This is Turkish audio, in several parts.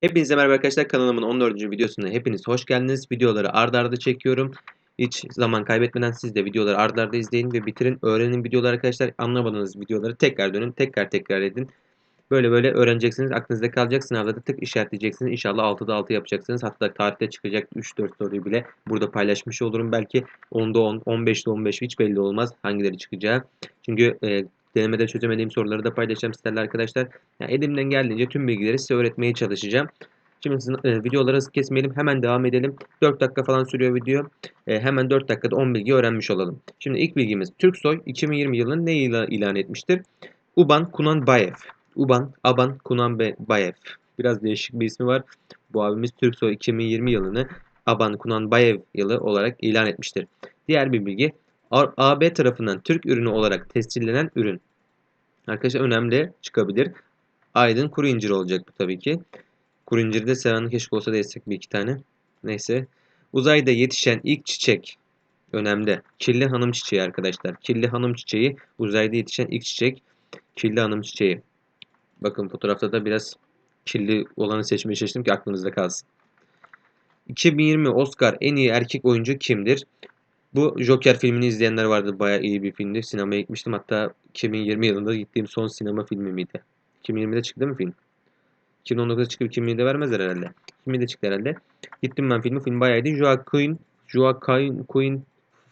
Hepinize merhaba arkadaşlar kanalımın 14. videosuna hepiniz hoş geldiniz. Videoları ardarda arda çekiyorum. Hiç zaman kaybetmeden siz de videoları ardarda arda izleyin ve bitirin. Öğrenin videoları arkadaşlar. Anlamadığınız videoları tekrar dönün. Tekrar tekrar edin. Böyle böyle öğreneceksiniz. Aklınızda kalacak. Sınavda da tık işaretleyeceksiniz. İnşallah 6'da 6 yapacaksınız. Hatta tarihte çıkacak 3-4 soruyu bile burada paylaşmış olurum. Belki 10'da 10, 15'de 15 hiç belli olmaz hangileri çıkacağı. Çünkü e, denemede çözemediğim soruları da paylaşacağım sizlerle arkadaşlar. Yani elimden geldiğince tüm bilgileri size öğretmeye çalışacağım. Şimdi e, videoları hızlı kesmeyelim. Hemen devam edelim. 4 dakika falan sürüyor video. E, hemen 4 dakikada 10 bilgi öğrenmiş olalım. Şimdi ilk bilgimiz Türksoy 2020 yılının ne ilan, ilan etmiştir? Uban Kunanbayev. Uban Aban Kunanbayev. Biraz değişik bir ismi var. Bu abimiz Türksoy 2020 yılını Aban Kunanbayev yılı olarak ilan etmiştir. Diğer bir bilgi AB tarafından Türk ürünü olarak tescillenen ürün. Arkadaşlar önemli çıkabilir. Aydın kuru incir olacak bu tabii ki. Kuru inciri de seven keşke olsa da bir iki tane. Neyse. Uzayda yetişen ilk çiçek önemli. Kirli hanım çiçeği arkadaşlar. Kirli hanım çiçeği uzayda yetişen ilk çiçek. Kirli hanım çiçeği. Bakın fotoğrafta da biraz kirli olanı seçmeye çalıştım ki aklınızda kalsın. 2020 Oscar en iyi erkek oyuncu kimdir? Bu Joker filmini izleyenler vardı. Bayağı iyi bir filmdi. Sinemaya gitmiştim. Hatta 2020 yılında gittiğim son sinema filmi miydi? 2020'de çıktı mı film? 2019'da çıkıp 2020'de vermezler herhalde. 2020'de çıktı herhalde. Gittim ben filmi. Film bayağı iyiydi. Joaquin, Joaquin Queen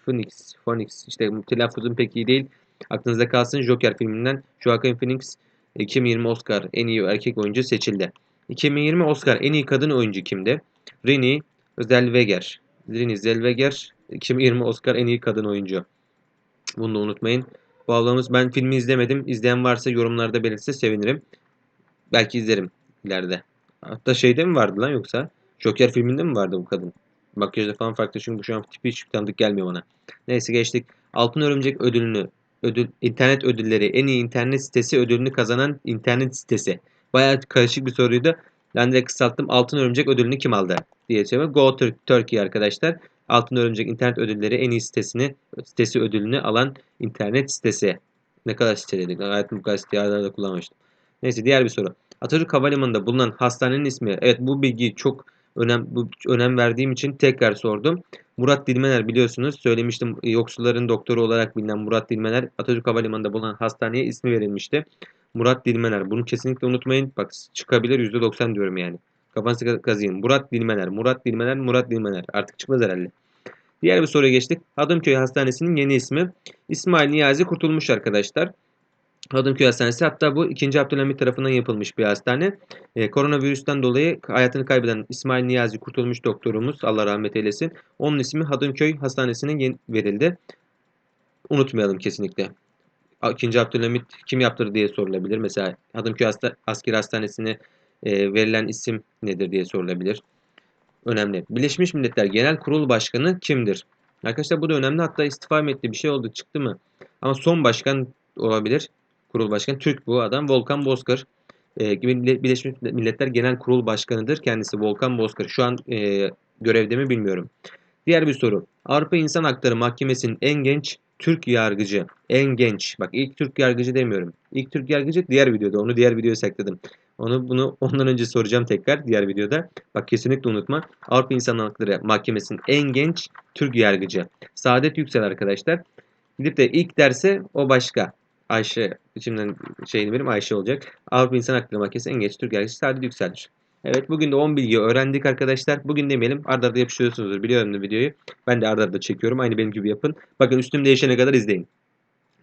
Phoenix. Phoenix. İşte telaffuzum pek iyi değil. Aklınızda kalsın. Joker filminden Joaquin Phoenix 2020 Oscar en iyi erkek oyuncu seçildi. 2020 Oscar en iyi kadın oyuncu kimdi? Renée Zellweger. Renée Zellweger 2020 Oscar en iyi kadın oyuncu. Bunu da unutmayın. Bu ablamız ben filmi izlemedim. İzleyen varsa yorumlarda belirtse sevinirim. Belki izlerim ileride. Hatta şeyde mi vardı lan yoksa? Joker filminde mi vardı bu kadın? Makyajda falan farklı çünkü şu an tipi hiç tanıdık gelmiyor bana. Neyse geçtik. Altın Örümcek ödülünü, ödül, internet ödülleri, en iyi internet sitesi ödülünü kazanan internet sitesi. Bayağı karışık bir soruydu. Ben de kısalttım. Altın Örümcek ödülünü kim aldı diye söylüyorum. Go Turkey arkadaşlar. Altın Örümcek internet ödülleri en iyi sitesini sitesi ödülünü alan internet sitesi. Ne kadar site dedik. Hayatım bu kadar siteyi arada kullanmıştım. Neyse diğer bir soru. Atatürk Havalimanı'nda bulunan hastanenin ismi. Evet bu bilgiyi çok önem, bu, önem verdiğim için tekrar sordum. Murat Dilmener biliyorsunuz söylemiştim yoksulların doktoru olarak bilinen Murat Dilmener Atatürk Havalimanı'nda bulunan hastaneye ismi verilmişti. Murat Dilmener bunu kesinlikle unutmayın. Bak çıkabilir %90 diyorum yani. Kafanızı kazıyın. Murat Dilmener, Murat Dilmener, Murat Dilmener. Artık çıkmaz herhalde. Diğer bir soruya geçtik. Hadımköy Hastanesi'nin yeni ismi İsmail Niyazi Kurtulmuş arkadaşlar. Hadımköy Hastanesi hatta bu 2. Abdülhamit tarafından yapılmış bir hastane. Ee, koronavirüsten dolayı hayatını kaybeden İsmail Niyazi Kurtulmuş doktorumuz Allah rahmet eylesin. Onun ismi Hadımköy Hastanesi'ne verildi. Unutmayalım kesinlikle. 2. Abdülhamit kim yaptırdı diye sorulabilir. Mesela Hadımköy Hasta Asker Hastanesi'ne e, verilen isim nedir diye sorulabilir. Önemli. Birleşmiş Milletler Genel Kurul Başkanı kimdir? Arkadaşlar bu da önemli. Hatta istifa mı etti bir şey oldu çıktı mı? Ama son başkan olabilir. Kurul başkanı. Türk bu adam. Volkan Bozkır. E, Birleşmiş Milletler Genel Kurul Başkanı'dır. Kendisi Volkan Bozkır. Şu an e, görevde mi bilmiyorum. Diğer bir soru. Avrupa İnsan Hakları Mahkemesi'nin en genç Türk yargıcı. En genç. Bak ilk Türk yargıcı demiyorum. İlk Türk yargıcı diğer videoda. Onu diğer videoya sakladım. Onu bunu ondan önce soracağım tekrar diğer videoda. Bak kesinlikle unutma. Avrupa İnsan Hakları Mahkemesi'nin en genç Türk yargıcı. Saadet Yüksel arkadaşlar. Gidip de ilk derse o başka. Ayşe içimden şeyini verim Ayşe olacak. Avrupa İnsan Hakları Mahkemesi en genç Türk yargıcı Saadet Yüksel'dir. Evet bugün de 10 bilgi öğrendik arkadaşlar. Bugün demeyelim arda arda yapıştırıyorsunuzdur biliyorum da videoyu. Ben de arda arda çekiyorum. Aynı benim gibi yapın. Bakın üstüm değişene kadar izleyin.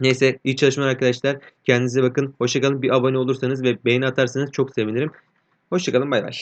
Neyse iyi çalışmalar arkadaşlar. Kendinize bakın. Hoşçakalın. Bir abone olursanız ve beğeni atarsanız çok sevinirim. Hoşçakalın. Bay bay.